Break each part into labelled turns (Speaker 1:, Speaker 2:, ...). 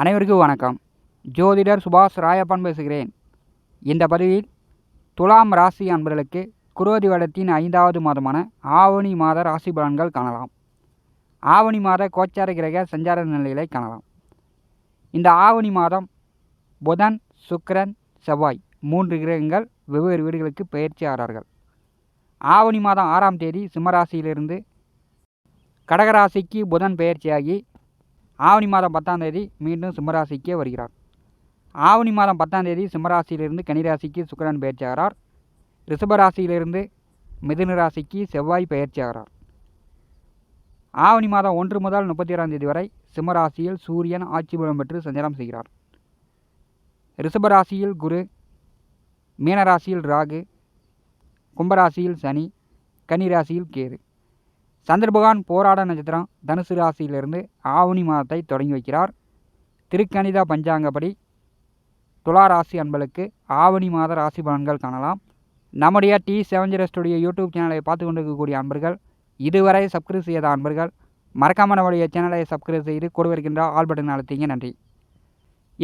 Speaker 1: அனைவருக்கும் வணக்கம். ஜோதிடர் சுபாஷ் ராயப்பன் பேசுகிறேன். இந்த பதிவில் துலாம் ராசி அன்பர்களுக்கு குரோதி வடத்தின் ஐந்தாவது மாதமான ஆவணி மாத ராசி பலன்கள் காணலாம். ஆவணி மாத கோச்சார கிரக சஞ்சார நிலைகளை காணலாம். இந்த ஆவணி மாதம் புதன் சுக்கரன் செவ்வாய் மூன்று கிரகங்கள் வெவ்வேறு வீடுகளுக்கு பயிற்சி ஆகிறார்கள். ஆவணி மாதம் ஆறாம் தேதி சிம்மராசியிலிருந்து கடகராசிக்கு புதன் பெயர்ச்சியாகி ஆவணி மாதம் பத்தாம் தேதி மீண்டும் சிம்மராசிக்கே வருகிறார். ஆவணி மாதம் பத்தாம் தேதி சிம்மராசியிலிருந்து கன்னிராசிக்கு சுக்கரன் பயிற்சியாகிறார் ரிஷபராசியிலிருந்து மிதுன ராசிக்கு செவ்வாய் பயிற்சியாகிறார் ஆவணி மாதம் ஒன்று முதல் முப்பத்தி ஏழாம் தேதி வரை சிம்மராசியில் சூரியன் ஆட்சி பலம் பெற்று சஞ்சாரம் செய்கிறார். ரிஷபராசியில் குரு மீனராசியில் ராகு கும்பராசியில் சனி கன்னிராசியில் கேது. சந்திரபகவான் போராட நட்சத்திரம் தனுசு ராசியிலிருந்து ஆவணி மாதத்தை தொடங்கி வைக்கிறார். திருக்கணிதா பஞ்சாங்கப்படி துலா ராசி அன்பளுக்கு ஆவணி மாத ராசி பலன்கள் காணலாம். நம்முடைய டி செவன் ஸ்டுடியோ யூடியூப் சேனலை பார்த்து கொண்டிருக்கக்கூடிய அன்பர்கள் இதுவரை சப்ஸ்கிரைப் செய்யாத அன்பர்கள் மறக்காமல் நம்முடைய சேனலை சப்ஸ்கிரைப் செய்து கொடுவிருக்கின்ற ஆல் பட்டன் அழுத்திங்க. நன்றி.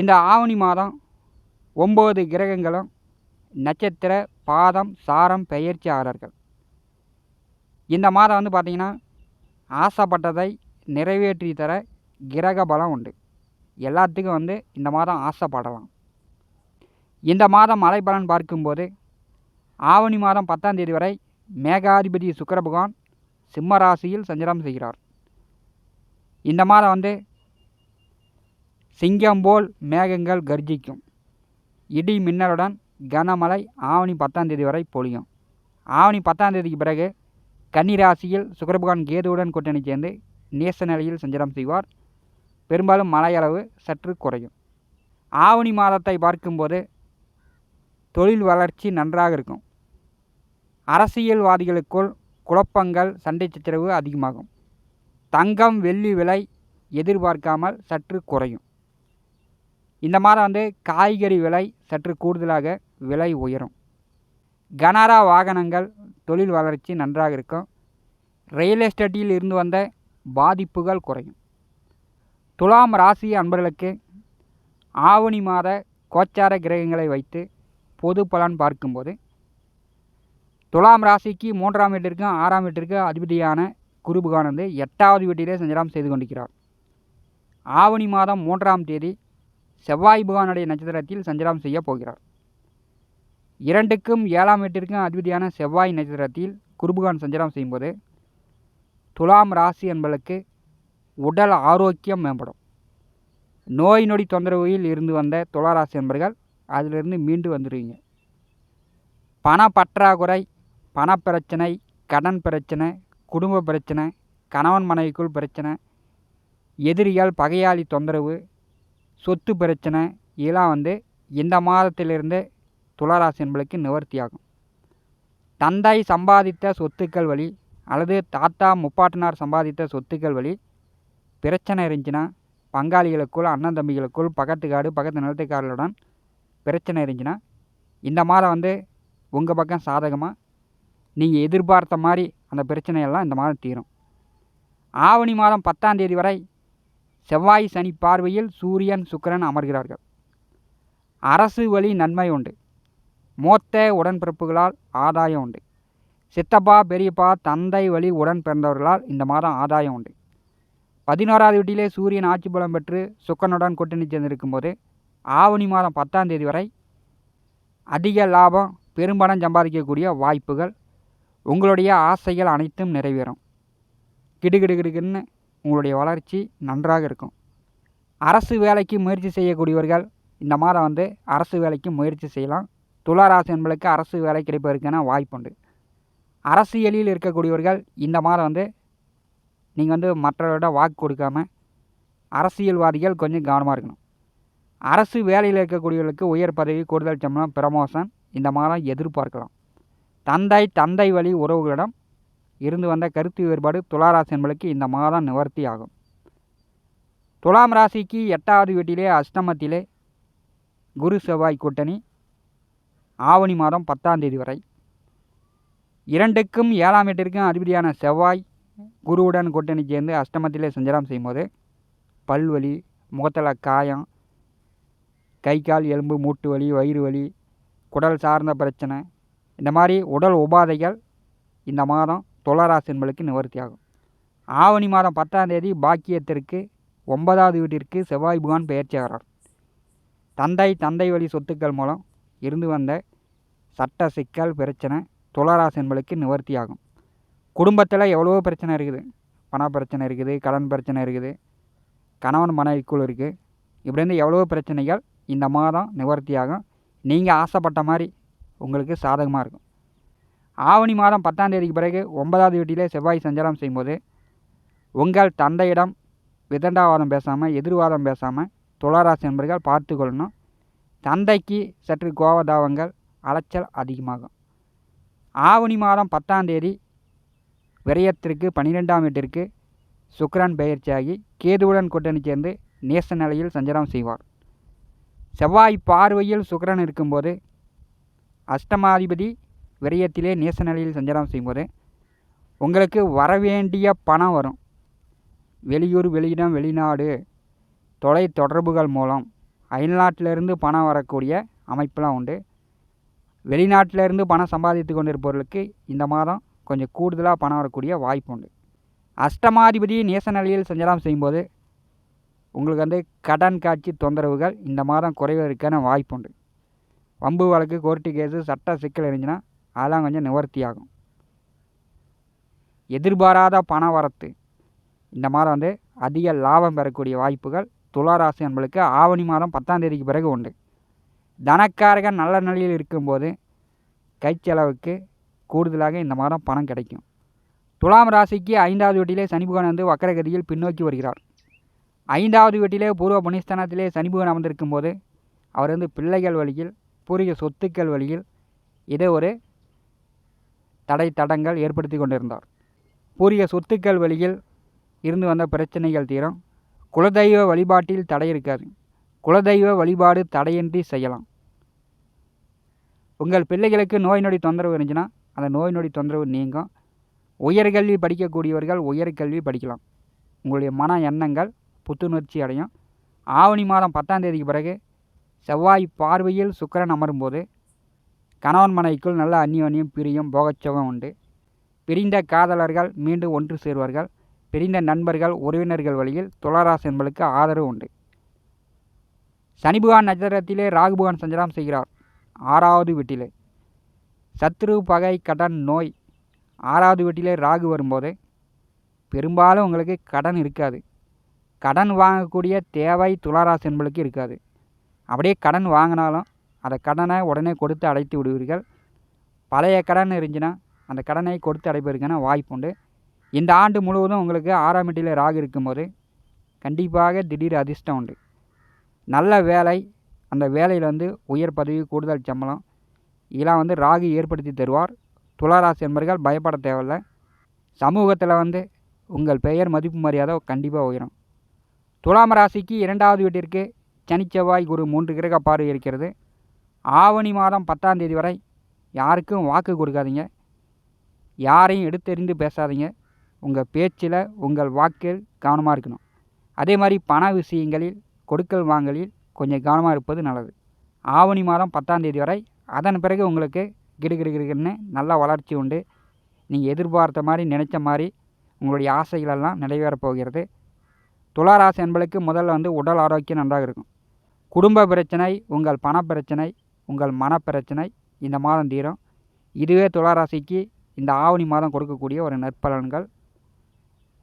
Speaker 1: இந்த ஆவணி மாதம் ஒம்பது கிரகங்களும் நட்சத்திர பாதம் சாரம் பெயர்ச்சியாளர்கள். இந்த மாதம் வந்து பார்த்திங்கன்னா ஆசைப்பட்டதை நிறைவேற்றி தர கிரக பலம் உண்டு. எல்லாத்துக்கும் வந்து இந்த மாதம் ஆசைப்படலாம். இந்த மாதம் மழை பலன் பார்க்கும்போது ஆவணி மாதம் பத்தாம் தேதி வரை மேகாதிபதி சுக்கர பகவான் சிம்ம ராசியில் சஞ்சாரம் செய்கிறார். இந்த மாதம் வந்து சிங்கம் போல் மேகங்கள் கர்ஜிக்கும். இடி மின்னலுடன் கனமழை ஆவணி பத்தாம் தேதி வரை பொழியும். ஆவணி பத்தாம் தேதிக்கு பிறகு கன்னிராசியில் சுக்கரபகவான் கேதுவுடன் கூட்டணி சேர்ந்து நேச நிலையில் சஞ்சாரம் செய்வார். பெரும்பாலும் மலையளவு சற்று குறையும். ஆவணி மாதத்தை பார்க்கும்போது தொழில் வளர்ச்சி நன்றாக இருக்கும். அரசியல்வாதிகளுக்குள் குழப்பங்கள் சண்டை சச்சரவு அதிகமாகும். தங்கம் வெள்ளி விலை எதிர்பார்க்காமல் சற்று குறையும். இந்த மாதம் வந்து காய்கறி விலை சற்று கூடுதலாக விலை உயரும். கனரா வாகனங்கள் தொழில் வளர்ச்சி நன்றாக இருக்கும். ரியல் எஸ்டேட்டில் இருந்து வந்த பாதிப்புகள் குறையும். துலாம் ராசி அன்பர்களுக்கு ஆவணி மாத கோச்சார கிரகங்களை வைத்து பொது பலன் பார்க்கும்போது துலாம் ராசிக்கு மூன்றாம் வீட்டிற்கும் ஆறாம் வீட்டிற்கும் அதிபதியான குரு எட்டாவது வீட்டிலே சஞ்சாரம் செய்து கொண்டிருக்கிறார். ஆவணி மாதம் மூன்றாம் தேதி செவ்வாய் பகவானுடைய நட்சத்திரத்தில் சஞ்சாரம் செய்ய போகிறார். இரண்டுக்கும் ஏழாம் வீட்டிற்கும் அதிபதியான செவ்வாய் நட்சத்திரத்தில் குருபகான் சஞ்சாரம் செய்யும்போது துலாம் ராசி என்பதற்கு உடல் ஆரோக்கியம் மேம்படும். நோய் நொடி தொந்தரவில் இருந்து வந்த துளாராசி என்பர்கள் அதிலிருந்து மீண்டு வந்துடுவீங்க பண பற்றாக்குறை பணப்பிரச்சனை கடன் பிரச்சனை குடும்ப பிரச்சனை கணவன் மனைவிக்குள் பிரச்சனை எதிரிகள் பகையாளி தொந்தரவு சொத்து பிரச்சனை இதெல்லாம் வந்து இந்த மாதத்திலிருந்து துளாராசி என்பளுக்கு நிவர்த்தியாகும் தந்தை சம்பாதித்த சொத்துக்கள் வழி அல்லது தாத்தா முப்பாட்டினார் சம்பாதித்த சொத்துக்கள் வழி பிரச்சனை இருந்துச்சுன்னா பங்காளிகளுக்குள் அண்ணன் தம்பிகளுக்குள் பக்கத்து காடு பக்கத்து நிலத்துக்காரர்களுடன் பிரச்சனை இருந்துச்சுன்னா இந்த மாதம் வந்து உங்கள் பக்கம் சாதகமாக நீங்கள் எதிர்பார்த்த மாதிரி அந்த பிரச்சனையெல்லாம் இந்த மாதம் தீரும். ஆவணி மாதம் பத்தாம் தேதி வரை செவ்வாய் சனி பார்வையில் சூரியன் சுக்கிரன் அமர்கிறார்கள். அரசு வழி நன்மை உண்டு. மூத்த உடன்பிறப்புகளால் ஆதாயம் உண்டு. சித்தப்பா பெரியப்பா தந்தை வழி உடன் பிறந்தவர்களால் இந்த மாதம் ஆதாயம் உண்டு. பதினோராவது வீட்டிலே சூரியன் ஆட்சி பலம் பெற்று சுக்கனுடன் கூட்டணி சேர்ந்திருக்கும் போது ஆவணி மாதம் பத்தாம் தேதி வரை அதிக லாபம் பெரும்பணம் சம்பாதிக்கக்கூடிய வாய்ப்புகள் உங்களுடைய ஆசைகள் அனைத்தும் நிறைவேறும். கிடுகிடுகிடுக்குன்னு உங்களுடைய வளர்ச்சி நன்றாக இருக்கும். அரசு வேலைக்கு முயற்சி செய்யக்கூடியவர்கள் இந்த மாதம் வந்து அரசு வேலைக்கு முயற்சி செய்யலாம். துளாராசி என்பளுக்கு அரசு வேலை கிடைப்பதற்கான வாய்ப்புண்டு. அரசியலில் இருக்கக்கூடியவர்கள் இந்த மாதம் வந்து நீங்கள் வந்து மற்றவர்கிட்ட வாக்கு கொடுக்காம அரசியல்வாதிகள் கொஞ்சம் கவனமாக இருக்கணும். அரசு வேலையில் இருக்கக்கூடியவர்களுக்கு உயர் பதவி கூடுதல் சம்பளம் பிரமோசன் இந்த மாதம் எதிர்பார்க்கலாம். தந்தை தந்தை வழி உறவுகளிடம் இருந்து வந்த கருத்து வேறுபாடு துளாராசி என்பளுக்கு இந்த மாதம் நிவர்த்தி ஆகும். துலாம் ராசிக்கு எட்டாவது வீட்டிலே அஷ்டமத்திலே குரு செவ்வாய் கூட்டணி ஆவணி மாதம் பத்தாம் தேதி வரை. இரண்டுக்கும் ஏழாம் வீட்டிற்கும் அதிபதியான செவ்வாய் குருவுடன் கூட்டணி சேர்ந்து அஷ்டமத்திலே சஞ்சாரம் செய்யும்போது பல்வலி முகத்தில் காயம் கை கால் எலும்பு மூட்டு வலி வயிறு வலி குடல் சார்ந்த பிரச்சனை இந்த மாதிரி உடல் உபாதைகள் இந்த மாதம் துளராசின்களுக்கு நிவர்த்தியாகும். ஆவணி மாதம் பத்தாம் தேதி பாக்கியத்திற்கு ஒன்பதாவது வீட்டிற்கு செவ்வாய் புகான் பெயர்ச்சி தந்தை தந்தை வழி சொத்துக்கள் மூலம் இருந்து வந்த சட்ட சிக்கல் பிரச்சனை துளாராசி என்பளுக்கு நிவர்த்தி ஆகும் குடும்பத்தில் எவ்வளவோ பிரச்சனை இருக்குது. பண பிரச்சனை இருக்குது கடன் பிரச்சனை இருக்குது கணவன் மனைவிக்குள் இருக்குது இப்படிருந்து எவ்வளவோ பிரச்சனைகள் இந்த மாதம் நிவர்த்தி ஆகும் நீங்கள் ஆசைப்பட்ட மாதிரி உங்களுக்கு சாதகமாக இருக்கும். ஆவணி மாதம் பத்தாம் தேதிக்கு பிறகு ஒன்பதாவது வீட்டிலே செவ்வாய் சஞ்சாரம் செய்யும்போது உங்கள் தந்தையிடம் விதண்டாவாதம் பேசாமல் எதிர்வாதம் பேசாமல் துளாராசி என்பர்கள் பார்த்து கொள்ளணும் தந்தைக்கு சற்று கோவதாவங்கள் அலைச்சல் அதிகமாகும். ஆவணி மாதம் பத்தாம் தேதி விரயத்திற்கு பன்னிரெண்டாம் வீட்டிற்கு சுக்ரன் பெயர்ச்சியாகி கேதுவுடன் கூட்டணி சேர்ந்து நேச நிலையில் சஞ்சாரம் செய்வார். செவ்வாய் பார்வையில் சுக்ரன் இருக்கும்போது அஷ்டமாதிபதி விரயத்திலே நேச நிலையில் சஞ்சாரம் செய்யும்போது உங்களுக்கு வரவேண்டிய பணம் வரும். வெளியூர் வெளியிடம் வெளிநாடு தொலை தொடர்புகள் மூலம் அயல்நாட்டிலிருந்து பணம் வரக்கூடிய அமைப்பெலாம் உண்டு. வெளிநாட்டிலேருந்து பணம் சம்பாதித்து கொண்டிருப்பவர்களுக்கு இந்த மாதம் கொஞ்சம் கூடுதலாக பணம் வரக்கூடிய வாய்ப்பு உண்டு. அஷ்டமாதிபதி நேச நிலையில் செய்யும்போது உங்களுக்கு வந்து கடன் காட்சி தொந்தரவுகள் இந்த மாதம் குறைவதற்கான வாய்ப்பு உண்டு. வம்பு வழக்கு கோர்ட்டு கேஸு சட்ட சிக்கல் இருந்துச்சுன்னா அதெல்லாம் கொஞ்சம் நிவர்த்தி ஆகும் எதிர்பாராத பண வரத்து. இந்த மாதம் வந்து அதிக லாபம் பெறக்கூடிய வாய்ப்புகள் துளாராசி என்பளுக்கு ஆவணி மாதம் பத்தாம் தேதிக்கு பிறகு உண்டு. தனக்காரர்கள் நல்ல நிலையில் இருக்கும்போது கை செலவுக்கு கூடுதலாக இந்த மாதம் பணம் கிடைக்கும். துலாம் ராசிக்கு ஐந்தாவது வீட்டிலே சனி வந்து வக்கரகதியில் பின்னோக்கி வருகிறார். ஐந்தாவது வீட்டிலே பூர்வ புனிஸ்தானத்திலே சனி அமர்ந்திருக்கும் போது அவர் வந்து பிள்ளைகள் வழியில் பூர்வீக சொத்துக்கள் வழியில் இதை ஒரு தடை தடங்கள் ஏற்படுத்தி கொண்டிருந்தார். பூர்வீக சொத்துக்கள் வழியில் இருந்து வந்த பிரச்சனைகள் தீரும். குலதெய்வ வழிபாட்டில் தடை இருக்காது. குலதெய்வ வழிபாடு தடையின்றி செய்யலாம். உங்கள் பிள்ளைகளுக்கு நோய் நொடி தொந்தரவு இருந்துச்சுன்னா அந்த நோய் நொடி தொந்தரவு நீங்கும். உயர்கல்வி படிக்கக்கூடியவர்கள் உயர்கல்வி படிக்கலாம். உங்களுடைய மன எண்ணங்கள் புத்துணர்ச்சி அடையும். ஆவணி மாதம் பத்தாம் தேதிக்கு பிறகு செவ்வாய் பார்வையில் சுக்கரன் அமரும்போது கணவன் மனைவிக்குள் நல்ல அந்நியோன்யம் பிரியும் போகச்சோகம் உண்டு. பிரிந்த காதலர்கள் மீண்டும் ஒன்று சேர்வார்கள். பிரிந்த நண்பர்கள் உறவினர்கள் வழியில் துளாராசி என்பளுக்கு ஆதரவு உண்டு. சனிபகவான் நட்சத்திரத்திலே ராகுபகவான் சஞ்சலம் செய்கிறார். ஆறாவது வீட்டில். சத்ரு பகை கடன் நோய். ஆறாவது வீட்டில் ராகு வரும்போது பெரும்பாலும் உங்களுக்கு கடன் இருக்காது. கடன் வாங்கக்கூடிய தேவை துளாராசி என்பளுக்கு இருக்காது. அப்படியே கடன் வாங்கினாலும் அந்த கடனை உடனே கொடுத்து அடைத்து விடுவீர்கள். பழைய கடன் இருந்துச்சுன்னா அந்த கடனை கொடுத்து அடைப்பதற்கான வாய்ப்பு உண்டு. இந்த ஆண்டு முழுவதும் உங்களுக்கு ஆறாம் வீட்டில் ராகு இருக்கும்போது கண்டிப்பாக திடீர் அதிர்ஷ்டம் உண்டு. நல்ல வேலை அந்த வேலையில் வந்து உயர் பதவி கூடுதல் சம்பளம் இதெல்லாம் வந்து ராகு ஏற்படுத்தி தருவார். துளாராசி என்பர்கள் பயப்பட தேவையில்லை. சமூகத்தில் வந்து உங்கள் பெயர் மதிப்பு மரியாதை கண்டிப்பாக உயரும். துலாம் ராசிக்கு இரண்டாவது வீட்டிற்கு சனி செவ்வாய் குரு மூன்று கிரக பார்வை இருக்கிறது. ஆவணி மாதம் பத்தாம் தேதி வரை யாருக்கும் வாக்கு கொடுக்காதீங்க. யாரையும் எடுத்தெறிந்து பேசாதீங்க. உங்கள் பேச்சில் உங்கள் வாக்கில் கவனமாக இருக்கணும். அதே மாதிரி பண விஷயங்களில் கொடுக்கல் வாங்கலில் கொஞ்சம் கவனமாக இருப்பது நல்லது. ஆவணி மாதம் பத்தாம் தேதி வரை அதன் பிறகு உங்களுக்கு கிடுகிடுகிடுன்னு நல்ல வளர்ச்சி உண்டு. நீங்கள் எதிர்பார்த்த மாதிரி நினச்ச மாதிரி உங்களுடைய ஆசைகளெல்லாம் நிறைவேறப் போகிறது. துளாராசி என்பளுக்கு முதல்ல வந்து உடல் ஆரோக்கியம் நன்றாக இருக்கும். குடும்ப பிரச்சனை உங்கள் பண பிரச்சனை உங்கள் மனப்பிரச்சனை இந்த மாதம் தீரும். இதுவே துளாராசிக்கு இந்த ஆவணி மாதம் கொடுக்கக்கூடிய ஒரு நற்பலன்கள்.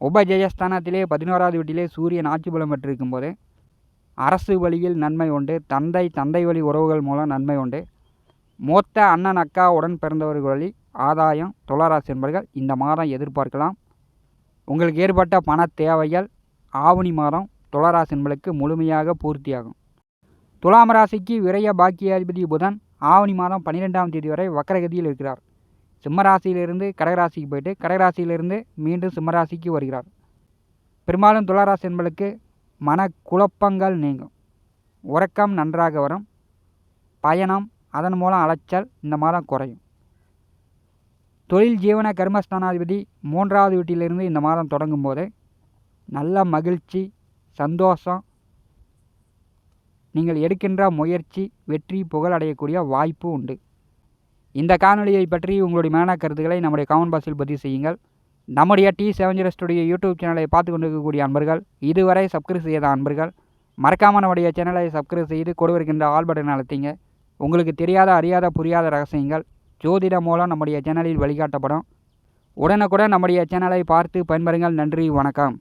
Speaker 1: உபஜயஸ்தானத்திலே பதினோராவது வீட்டிலே சூரியன் ஆட்சி பலம் பெற்றிருக்கும் போது அரசு வழியில் நன்மை உண்டு தந்தை தந்தை வழி உறவுகள் மூலம் நன்மை உண்டு. மூத்த அண்ணன் அக்கா உடன் பிறந்தவர்கள் வழி ஆதாயம் துளாராசி என்பர்கள் இந்த மாதம் எதிர்பார்க்கலாம். உங்களுக்கு ஏற்பட்ட பண தேவைகள் ஆவணி மாதம் துளராசி என்பளுக்கு முழுமையாக பூர்த்தியாகும். துலாம் ராசிக்கு விரைய பாக்கியாதிபதி புதன் ஆவணி மாதம் பன்னிரெண்டாம் தேதி வரை வக்கரகதியில் இருக்கிறார். சிம்மராசியிலிருந்து கடகராசிக்கு போயிட்டு கடகராசியிலிருந்து மீண்டும் சிம்மராசிக்கு வருகிறார். பெரும்பாலும் துளாராசி என்பளுக்கு மன குழப்பங்கள் நீங்கும். உறக்கம் நன்றாக வரும். பயணம் அதன் மூலம் அலைச்சல் இந்த மாதம் குறையும். தொழில் ஜீவன கர்மஸ்தானாதிபதி மூன்றாவது வீட்டிலிருந்து இந்த மாதம் தொடங்கும் போது நல்ல மகிழ்ச்சி சந்தோஷம். நீங்கள் எடுக்கின்ற முயற்சி வெற்றி புகழ் அடையக்கூடிய வாய்ப்பு உண்டு. இந்த காணொலியை பற்றி உங்களுடைய மேன கருத்துக்களை நம்முடைய கமெண்ட் பாக்ஸில் பதிவு செய்யுங்கள். நம்முடைய T seven zero studio YouTube சேனலை பார்த்து கொண்டு இருக்கக்கூடிய அன்பர்கள் இதுவரை சப்ஸ்கிரைப் செய்யாத அன்பர்கள் மறக்காமல் நம்முடைய சேனலை சப்ஸ்கிரைப் செய்து கொடுவிருக்கின்ற ஆல் பட்டன் அழுத்திங்க. உங்களுக்கு தெரியாத அறியாத புரியாத ரகசியங்கள் ஜோதிடம் மூலம் நம்முடைய சேனலில் வழிகாட்டப்படும். உடனுக்குடன் நம்முடைய சேனலை பார்த்து பயன்பெறுங்கள். நன்றி வணக்கம்.